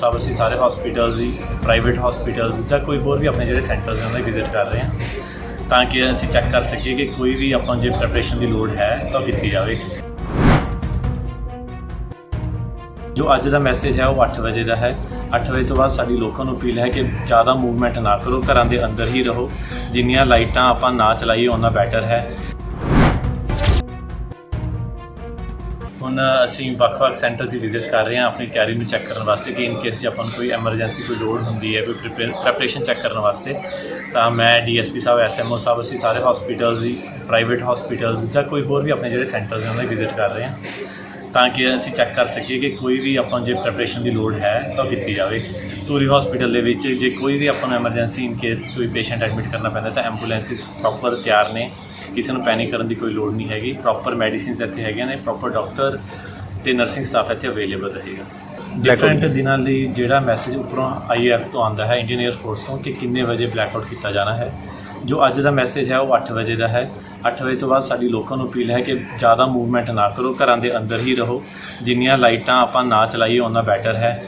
ਸਾਹਿਬ, ਅਸੀਂ ਸਾਰੇ ਹਸਪੀਟਲਸ ਦੀ private hospitals ਜਾਂ ਕੋਈ ਹੋਰ ਵੀ ਆਪਣੇ ਜਿਹੜੇ ਸੈਂਟਰਸ ਨੇ, ਉਹਨਾਂ ਦੀ ਵਿਜ਼ਿਟ ਕਰ ਰਹੇ ਹਾਂ। ਤਾਂ ਕਿ ਅਸੀਂ ਚੈੱਕ ਕਰ ਸਕੀਏ ਕਿ ਕੋਈ ਵੀ ਆਪਾਂ ਨੂੰ ਜੇ ਪ੍ਰੈਪਰੇਸ਼ਨ ਦੀ ਲੋੜ ਹੈ, ਤਾਂ ਉਹ ਕੀਤੀ ਜਾਵੇ। ਜੋ ਅੱਜ ਦਾ ਮੈਸੇਜ ਹੈ, ਉਹ 8 ਵਜੇ ਦਾ ਹੈ। 8 ਵਜੇ ਤੋਂ ਬਾਅਦ ਸਾਡੀ ਲੋਕਾਂ ਨੂੰ ਅਪੀਲ ਹੈ ਕਿ ਜ਼ਿਆਦਾ ਮੂਵਮੈਂਟ ਨਾ ਕਰੋ, ਘਰਾਂ ਦੇ ਅੰਦਰ ਹੀ ਰਹੋ। ਜਿੰਨੀਆਂ ਲਾਈਟਾਂ ਆਪਾਂ ਨਾ ਚਲਾਈਏ ਉਹਨਾਂ ਬੈਟਰ ਹੈ। ਹੁਣ ਅਸੀਂ ਵੱਖ-ਵੱਖ ਸੈਂਟਰਸ ਦੀ ਵਿਜ਼ਿਟ ਕਰ ਰਹੇ ਹਾਂ, ਆਪਣੀ ਕੈਰੀ ਨੂੰ ਚੈੱਕ ਕਰਨ ਵਾਸਤੇ ਕਿ ਇਨ ਕੇਸ ਜੇ ਆਪਾਂ ਨੂੰ ਕੋਈ ਐਮਰਜੈਂਸੀ ਕੋਈ ਲੋੜ ਹੁੰਦੀ ਹੈ, ਕੋਈ ਪ੍ਰੈਪਰੇਸ਼ਨ ਚੈੱਕ ਕਰਨ ਵਾਸਤੇ, ਤਾਂ ਮੈਂ ਡੀਐਸਪੀ ਸਾਹਿਬ ਐਸਐਮਓ ਸਾਹਿਬ, ਅਸੀਂ ਸਾਰੇ ਹਸਪੀਟਲਸ ਦੀ ਪ੍ਰਾਈਵੇਟ ਹਸਪੀਟਲਸ ਜਾਂ ਕੋਈ ਹੋਰ ਵੀ ਆਪਣੇ ਜਿਹੜੇ ਸੈਂਟਰਸ ਨੇ, ਉਹਨਾਂ ਦੀ ਵਿਜ਼ਿਟ ਕਰ ਰਹੇ ਹਾਂ, ਤਾਂ ਕਿ ਅਸੀਂ ਚੈੱਕ ਕਰ ਸਕੀਏ ਕਿ ਕੋਈ ਵੀ ਆਪਾਂ ਨੂੰ ਜੇ ਪ੍ਰੈਪਰੇਸ਼ਨ ਦੀ ਲੋੜ ਹੈ, ਤਾਂ ਉਹ ਕੀਤੀ ਜਾਵੇ। ਤੂਰੀ ਹਸਪੀਟਲ ਦੇ ਵਿੱਚ ਜੇ ਕੋਈ ਵੀ ਆਪਾਂ ਨੂੰ ਐਮਰਜੈਂਸੀ ਇਨ ਕੇਸ ਕੋਈ ਪੇਸ਼ੈਂਟ ਐਡਮਿਟ ਕਰਨਾ ਪੈਂਦਾ, ਤਾਂ ਐਂਬੂਲੈਂਸਿਸ ਪ੍ਰੋਪਰ ਤਿਆਰ ਨੇ। ਕਿਸੇ ਨੂੰ ਪੈਨਿਕ ਕਰਨ ਦੀ ਕੋਈ ਲੋੜ ਨਹੀਂ ਹੈਗੀ। ਪ੍ਰੋਪਰ ਮੈਡੀਸਿਨਸ ਇੱਥੇ ਹੈਗੀਆਂ ਨੇ ਪ੍ਰੋਪਰ ਡਾਕਟਰ ਤੇ ਨਰਸਿੰਗ ਸਟਾਫ ਇੱਥੇ ਅਵੇਲੇਬਲ ਰਹੇਗਾ। ਡਿਫਰੈਂਟ ਦਿਨਾਂ ਲਈ ਜਿਹੜਾ ਮੈਸੇਜ ਉੱਪਰੋਂ ਆਈਐਫ ਤੋਂ ਆਉਂਦਾ ਹੈ ਇੰਡੀਅਨ 에ਅਰ ਫੋਰਸ ਤੋਂ ਕਿ ਕਿੰਨੇ ਵਜੇ ਬਲੈਕਆਊਟ ਕੀਤਾ ਜਾਣਾ ਹੈ। ਜੋ ਅੱਜ ਦਾ ਮੈਸੇਜ ਹੈ ਉਹ 8 ਵਜੇ ਦਾ ਹੈ। 8 ਵਜੇ ਤੋਂ ਬਾਅਦ ਸਾਡੀ ਲੋਕਾਂ ਨੂੰ ਅਪੀਲ ਹੈ ਕਿ ਜ਼ਿਆਦਾ ਮੂਵਮੈਂਟ ਨਾ ਕਰੋ ਘਰਾਂ ਦੇ ਅੰਦਰ ਹੀ ਰਹੋ। ਜਿੰਨੀਆਂ ਲਾਈਟਾਂ ਆਪਾਂ ਨਾ ਚਲਾਈਏ ਉਹਨਾਂ ਬੈਟਰ ਹੈ।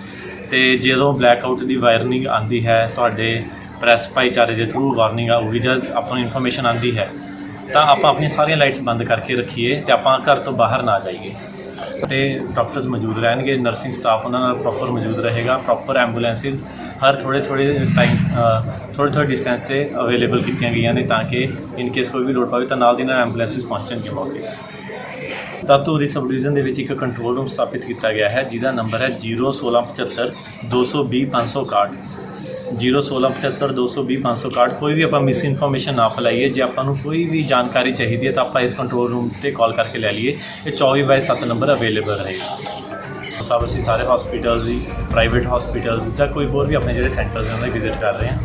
ਤੇ ਜਦੋਂ ਬਲੈਕਆਊਟ ਦੀ ਵਾਰਨਿੰਗ ਆਂਦੀ ਹੈ ਤੁਹਾਡੇ ਪ੍ਰੈਸ ਭਾਈਚਾਰੇ ਦੇ ਥਰੂ ਵਾਰਨਿੰਗ ਆਊਗੀ ਜਦ ਆਪਾਂ ਨੂੰ ਇਨਫੋਰਮੇਸ਼ਨ ਆਂਦੀ ਹੈ। ਤਾਂ ਆਪਾਂ ਆਪਣੀਆਂ ਸਾਰੀਆਂ ਲਾਈਟਸ ਬੰਦ ਕਰਕੇ ਰੱਖੀਏ ਤੇ ਆਪਾਂ ਘਰ ਤੋਂ ਬਾਹਰ ਨਾ ਜਾਈਏ ਤੇ ਡਾਕਟਰਸ ਮੌਜੂਦ ਰਹਿਣਗੇ ਨਰਸਿੰਗ ਸਟਾਫ ਉਹਨਾਂ ਨਾਲ ਪ੍ਰੋਪਰ ਮੌਜੂਦ ਰਹੇਗਾ ਪ੍ਰੋਪਰ ਐਂਬੂਲੈਂਸਿਸ ਹਰ ਥੋੜੇ ਥੋੜੇ ਟਾਈਮ ਥੋੜੇ ਥੋੜੇ ਡਿਸਟੈਂਸ ਤੇ ਅਵੇਲੇਬਲ ਕੀਤੀਆਂ ਗਈਆਂ ਨੇ ਤਾਂ ਕਿ ਇਨ ਕੇਸ ਕੋਈ ਵੀ ਲੋੜ ਪਵੇ ਤਾਂ ਨਾਲ ਦੀ ਨਾਲ ਐਂਬੂਲੈਂਸਿਸ ਪਹੁੰਚਣਗੇ ਮੌਕੇ ਤੇ। ਤਾਂ ਧੂਰੀ ਸਬ ਡਿਵੀਜ਼ਨ ਦੇ ਵਿੱਚ ਇੱਕ ਕੰਟਰੋਲ ਰੂਮ ਸਥਾਪਿਤ ਕੀਤਾ ਗਿਆ ਹੈ, ਜਿਹਦਾ ਨੰਬਰ ਹੈ 01675 220 561 01675220561 ਕੋਈ ਵੀ ਆਪਾਂ ਮਿਸ ਇਨਫੋਰਮੇਸ਼ਨ ਨਾ ਫੈਲਾਈਏ ਜੇ ਆਪਾਂ ਨੂੰ ਕੋਈ ਵੀ ਜਾਣਕਾਰੀ ਚਾਹੀਦੀ ਹੈ ਤਾਂ ਆਪਾਂ ਇਸ ਕੰਟਰੋਲ ਰੂਮ ਤੇ ਕਾਲ ਕਰਕੇ ਲੈ ਲਈਏ ਇਹ 24/7 ਨੰਬਰ ਅਵੇਲੇਬਲ ਰਹੇਗਾ ਸਭ ਅਸੀਂ ਸਾਰੇ ਹਸਪੀਟਲਸ ਦੀ ਪ੍ਰਾਈਵੇਟ ਹਸਪੀਟਲਸ ਜਾਂ ਕੋਈ ਹੋਰ ਵੀ ਆਪਣੇ ਜਿਹੜੇ ਸੈਂਟਰਸ ਨੇ ਉਹਨਾਂ ਦੀ ਵਿਜ਼ਿਟ ਕਰ ਰਹੇ ਹਾਂ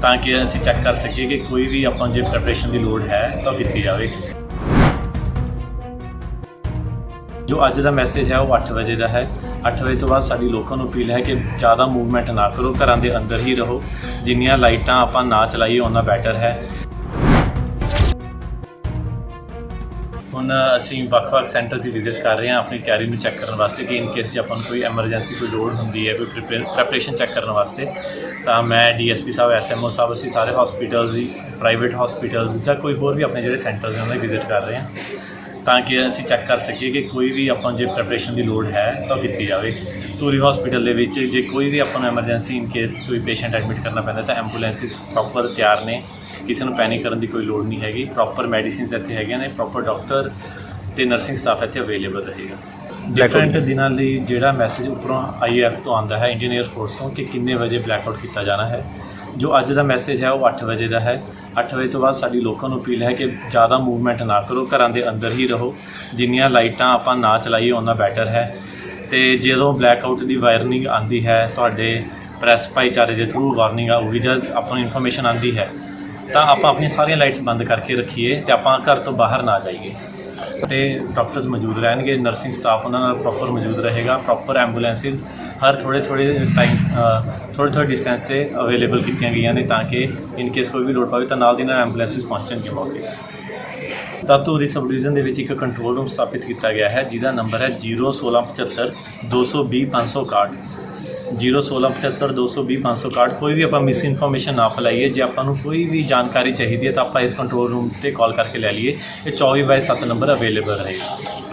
ਤਾਂ ਕਿ ਅਸੀਂ ਚੈੱਕ ਕਰ ਸਕੀਏ ਕਿ ਕੋਈ ਵੀ ਆਪਾਂ ਜੇ ਪ੍ਰੈਪਰੇਸ਼ਨ ਦੀ ਲੋੜ ਹੈ ਤਾਂ ਉਹ ਕੀਤੀ ਜਾਵੇ ਜੋ ਅੱਜ ਦਾ ਮੈਸੇਜ ਹੈ, ਉਹ 8 ਵਜੇ ਦਾ ਹੈ। 8 ਵਜੇ ਤੋਂ ਬਾਅਦ ਸਾਡੀ ਲੋਕਾਂ ਨੂੰ ਅਪੀਲ ਹੈ ਕਿ ਜ਼ਿਆਦਾ ਮੂਵਮੈਂਟ ਨਾ ਕਰੋ, ਘਰਾਂ ਦੇ ਅੰਦਰ ਹੀ ਰਹੋ। ਜਿੰਨੀਆਂ ਲਾਈਟਾਂ ਆਪਾਂ ਨਾ ਚਲਾਈਏ ਉਹਨਾਂ ਬੈਟਰ ਹੈ। ਹੁਣ ਅਸੀਂ ਵੱਖ-ਵੱਖ ਸੈਂਟਰ ਦੀ ਵਿਜ਼ਿਟ ਕਰ ਰਹੇ ਹਾਂ, ਆਪਣੀ ਕੈਰੀ ਨੂੰ ਚੈੱਕ ਕਰਨ ਵਾਸਤੇ ਕਿ ਇਨ ਕੇਸ ਜੇ ਆਪਾਂ ਨੂੰ ਕੋਈ ਐਮਰਜੈਂਸੀ ਕੋਈ ਲੋੜ ਹੁੰਦੀ ਹੈ, ਕੋਈ ਪ੍ਰੈਪਰੇਸ਼ਨ ਚੈੱਕ ਕਰਨ ਵਾਸਤੇ, ਤਾਂ ਮੈਂ ਡੀਐਸਪੀ ਸਾਹਿਬ ਐਸਐਮਓ ਸਾਹਿਬ, ਅਸੀਂ ਸਾਰੇ ਹਸਪੀਟਲਸ ਦੀ ਪ੍ਰਾਈਵੇਟ ਹਸਪੀਟਲਸ ਜਾਂ ਕੋਈ ਹੋਰ ਵੀ ਆਪਣੇ ਜਿਹੜੇ ਸੈਂਟਰਸ ਨੇ, ਉਹਨਾਂ ਦੀ ਵਿਜ਼ਿਟ ਕਰ ਰਹੇ ਹਾਂ। ਤਾਂ ਕਿ ਅਸੀਂ ਚੈੱਕ ਕਰ ਸਕੀਏ ਕਿ ਕੋਈ ਵੀ ਆਪਾਂ ਜੇ ਪ੍ਰੈਪਰੇਸ਼ਨ ਦੀ ਲੋੜ ਹੈ ਤਾਂ ਕੀਤੀ ਜਾਵੇ। ਤੂਰੀ ਹਸਪੀਟਲ ਦੇ ਵਿੱਚ ਜੇ ਕੋਈ ਵੀ ਆਪਾਂ ਨੂੰ ਐਮਰਜੈਂਸੀ ਇਨ ਕੇਸ ਕੋਈ ਪੇਸ਼ੈਂਟ ਐਡਮਿਟ ਕਰਨਾ ਪੈਂਦਾ ਤਾਂ ਐਂਬੂਲੈਂਸਿਸ ਪ੍ਰੋਪਰ ਤਿਆਰ ਨੇ। ਕਿਸੇ ਨੂੰ ਪੈਨਿਕ ਕਰਨ ਦੀ ਕੋਈ ਲੋੜ ਨਹੀਂ ਹੈਗੀ। ਪ੍ਰੋਪਰ ਮੈਡੀਸਿਨਸ ਇੱਥੇ ਹੈਗੀਆਂ ਨੇ। ਪ੍ਰੋਪਰ ਡਾਕਟਰ ਤੇ ਨਰਸਿੰਗ ਸਟਾਫ ਇੱਥੇ ਅਵੇਲੇਬਲ ਰਹੇਗਾ। ਡਿਫਰੈਂਟ ਦਿਨਾਂ ਲਈ ਜਿਹੜਾ ਮੈਸੇਜ ਉੱਪਰੋਂ ਆਈਐਫ ਤੋਂ ਆਉਂਦਾ ਹੈ ਇੰਡੀਅਨ 에ਅਰ ਫੋਰਸ ਤੋਂ ਕਿ ਕਿੰਨੇ ਵਜੇ ਬਲੈਕਆਊਟ ਕੀਤਾ ਜਾਣਾ ਹੈ। ਜੋ ਅੱਜ ਦਾ ਮੈਸੇਜ ਹੈ, ਉਹ 8 ਵਜੇ ਦਾ ਹੈ। 8 ਵਜੇ ਤੋਂ ਬਾਅਦ ਸਾਡੀ ਲੋਕਾਂ ਨੂੰ ਅਪੀਲ ਹੈ ਕਿ ਜ਼ਿਆਦਾ ਮੂਵਮੈਂਟ ਨਾ ਕਰੋ, ਘਰਾਂ ਦੇ ਅੰਦਰ ਹੀ ਰਹੋ। ਜਿੰਨੀਆਂ ਲਾਈਟਾਂ ਆਪਾਂ ਨਾ ਚਲਾਈਏ ਉਹਨਾਂ ਬੈਟਰ ਹੈ। ਤੇ ਜਦੋਂ ਬਲੈਕ ਆਊਟ ਦੀ ਵਾਰਨਿੰਗ ਆਂਦੀ ਹੈ, ਤੁਹਾਡੇ ਪ੍ਰੈਸ ਭਾਈਚਾਰੇ ਦੇ ਥਰੂ ਵਾਰਨਿੰਗ ਆਊਗੀ ਜਦ ਆਪਾਂ ਨੂੰ ਇਨਫੋਰਮੇਸ਼ਨ ਆਂਦੀ ਹੈ, ਤਾਂ ਆਪਾਂ ਆਪਣੀਆਂ ਸਾਰੀਆਂ ਲਾਈਟਸ ਬੰਦ ਕਰਕੇ ਰੱਖੀਏ ਤੇ ਆਪਾਂ ਘਰ ਤੋਂ ਬਾਹਰ ਨਾ ਜਾਈਏ। ਤੇ ਡਾਕਟਰਸ ਮੌਜੂਦ ਰਹਿਣਗੇ ਨਰਸਿੰਗ ਸਟਾਫ ਉਹਨਾਂ ਨਾਲ ਪ੍ਰੋਪਰ ਮੌਜੂਦ ਰਹੇਗਾ ਪ੍ਰੋਪਰ ਐਂਬੂਲੈਂਸਿਸ ਹਰ ਥੋੜੇ ਥੋੜੇ ਟਾਈਮ ਥੋੜੇ ਥੋੜੇ ਡਿਸਟੈਂਸ ਤੇ ਅਵੇਲੇਬਲ ਕੀਤੀਆਂ ਗਈਆਂ ਨੇ ਤਾਂ ਕਿ ਇਨ ਕੇਸ ਕੋਈ ਵੀ ਲੋੜ ਪਵੇ ਤਾਂ ਨਾਲ ਦੀ ਨਾਲ ਐਂਬੂਲੈਂਸਿਸ ਪਹੁੰਚਣਗੇ ਮੌਕੇ ਤੇ। ਤਾਂ ਧੂਰੀ ਸਬ ਡਿਵੀਜ਼ਨ ਦੇ ਵਿੱਚ ਇੱਕ ਕੰਟਰੋਲ ਰੂਮ ਸਥਾਪਿਤ ਕੀਤਾ ਗਿਆ ਹੈ, ਜਿਹਦਾ ਨੰਬਰ ਹੈ 01675 220 561 01675 220 561 ਕੋਈ ਵੀ ਆਪਾਂ ਮਿਸ ਇਨਫੋਰਮੇਸ਼ਨ ਨਾ ਫੈਲਾਈਏ, ਜੇ ਆਪਾਂ ਨੂੰ ਕੋਈ ਵੀ ਜਾਣਕਾਰੀ ਚਾਹੀਦੀ ਹੈ ਤਾਂ ਆਪਾਂ ਇਸ ਕੰਟਰੋਲ ਰੂਮ ਤੇ ਕਾਲ ਕਰਕੇ ਲੈ ਲਈਏ। ਇਹ 24/7 ਨੰਬਰ ਅਵੇਲੇਬਲ ਰਹੇਗਾ।